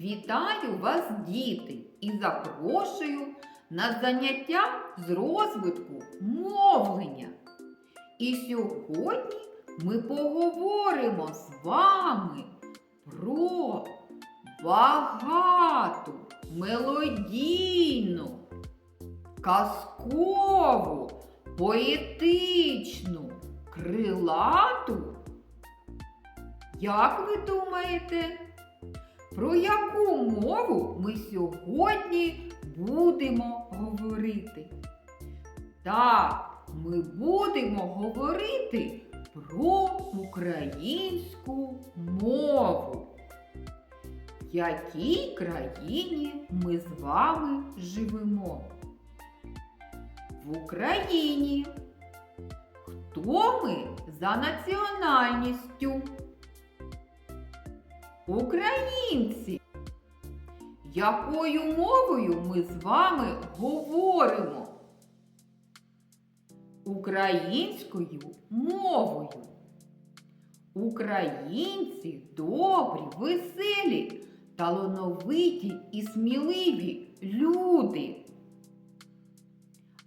Вітаю вас, діти, і запрошую на заняття з розвитку мовлення. І сьогодні ми поговоримо з вами про багату, мелодійну, казкову, поетичну, крилату. Як ви думаєте? Про яку мову ми сьогодні будемо говорити? Так, ми будемо говорити про українську мову. В якій країні ми з вами живемо? В Україні. Хто ми за національністю? Українці. Якою мовою ми з вами говоримо? Українською мовою. Українці добрі, веселі, талановиті і сміливі люди.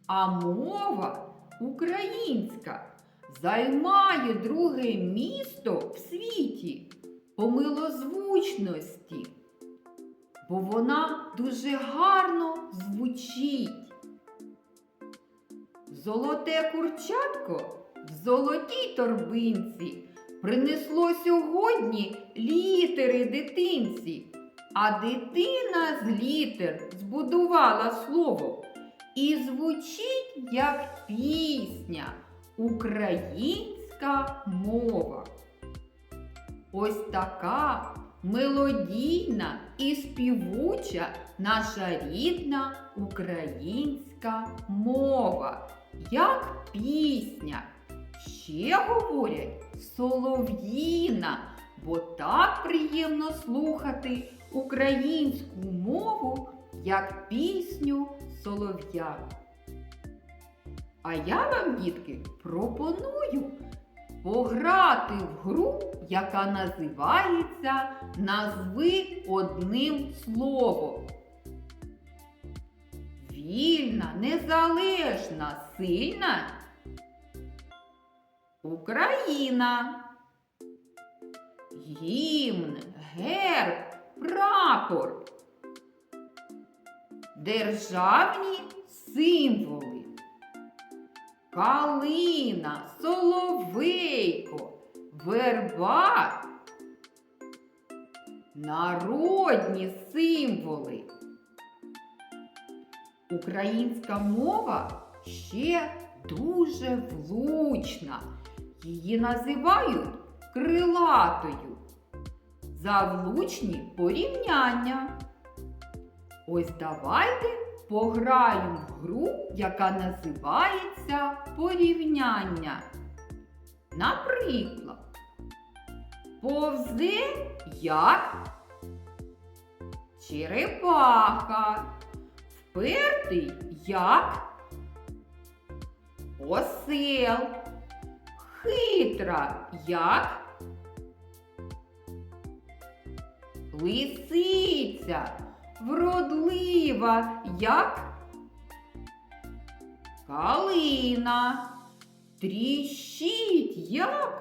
А мова українська займає друге місто в світі по милозвучності, бо вона дуже гарно звучить. Золоте курчатко в золотій торбинці принесло сьогодні літери дитинці, а дитина з літер збудувала слово і звучить як пісня українська мова. Ось така мелодійна і співуча наша рідна українська мова, як пісня. Ще говорять солов'їна, бо так приємно слухати українську мову, як пісню солов'я. А я вам, дітки, пропоную пограти в гру, яка називається Назви одним словом. Вільна, незалежна, сильна Україна. Гімн, герб, прапор. Державні символи. Калина, соловейко, верба. Народні символи. Українська мова ще дуже влучна. Її називають крилатою. За влучні порівняння. Ось давайте пограємо в гру, яка називається порівняння. Наприклад, повзе як черепаха, впертий як осел, хитра як лисиця, вродлива як калина, тріщить як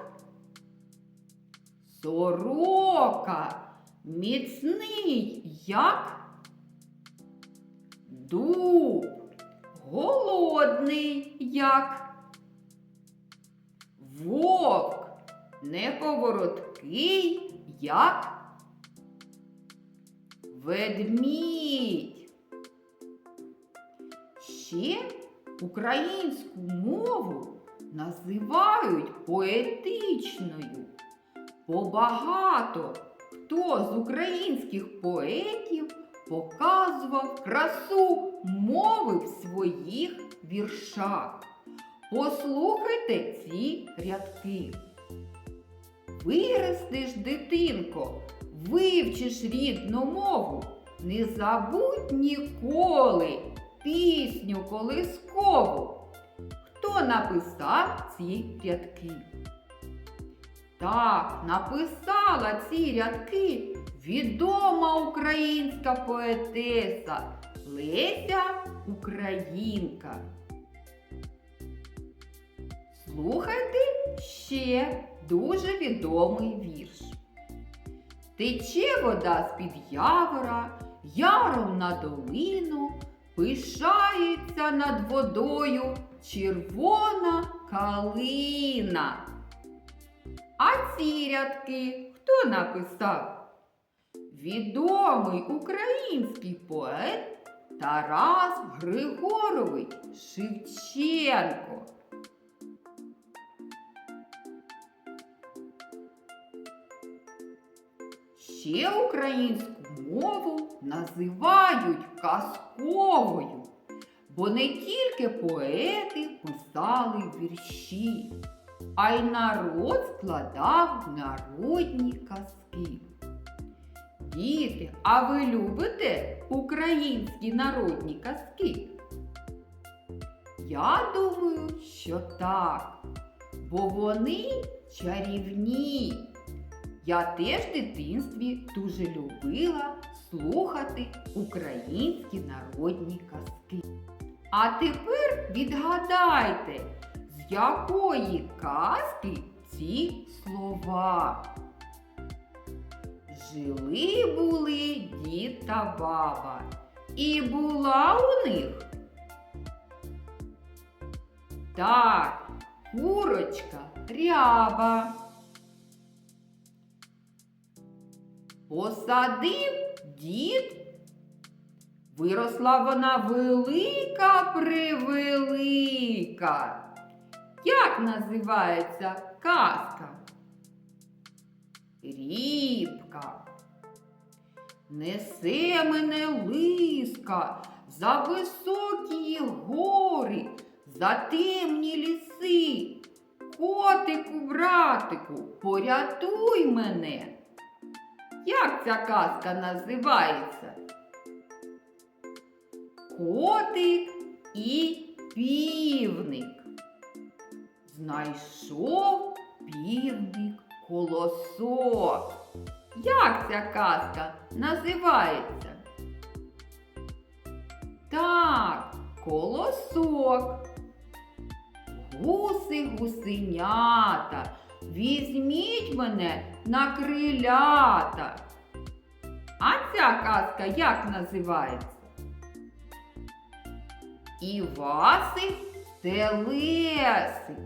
сорока, міцний як дуб, голодний як вовк, неповороткий як ведмідь. Ще українську мову називають поетичною. Бо багато хто з українських поетів показував красу мови в своїх віршах. Послухайте ці рядки. Виростеш, дитинко, вивчиш рідну мову, не забудь ніколи пісню колискову. Хто написав ці рядки? Так, написала ці рядки відома українська поетеса Леся Українка. Слухайте ще дуже відомий вірш. Тече вода з-під явора, яром на долину, пишається над водою червона калина. А ці рядки хто написав? Відомий український поет Тарас Григорович Шевченко. Ще українську мову називають казковою, бо не тільки поети писали вірші, а й народ складав народні казки. Діти, а ви любите українські народні казки? Я думаю, що так, бо вони чарівні. Я теж в дитинстві дуже любила слухати українські народні казки. А тепер відгадайте, якої казки ці слова. Жили були дід та баба, і була у них. Так, курочка ряба. Посадив дід, виросла вона велика превелика. Як називається казка? Рібка. Несе мене лиска за високі гори, за темні ліси. Котику, братику, порятуй мене. Як ця казка називається? Котик і півник. Знайшов півник колосок. Як ця казка називається? Так, колосок. Гуси гусенята, візьміть мене на крилята. А ця казка як називається? Івасик Телесик.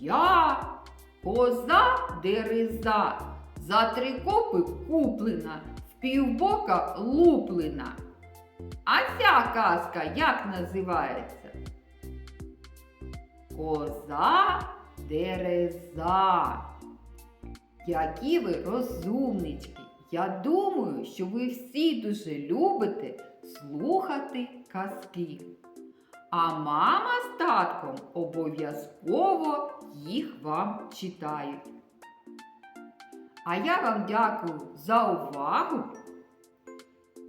Я коза дереза, за три копи куплена, в півбока луплена. А ця казка як називається? Коза дереза. Які ви розумнички! Я думаю, що ви всі дуже любите слухати казки. А мама з татком обов'язково їх вам читають. А я вам дякую за увагу.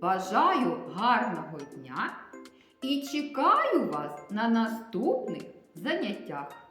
Бажаю гарного дня і чекаю вас на наступних заняттях.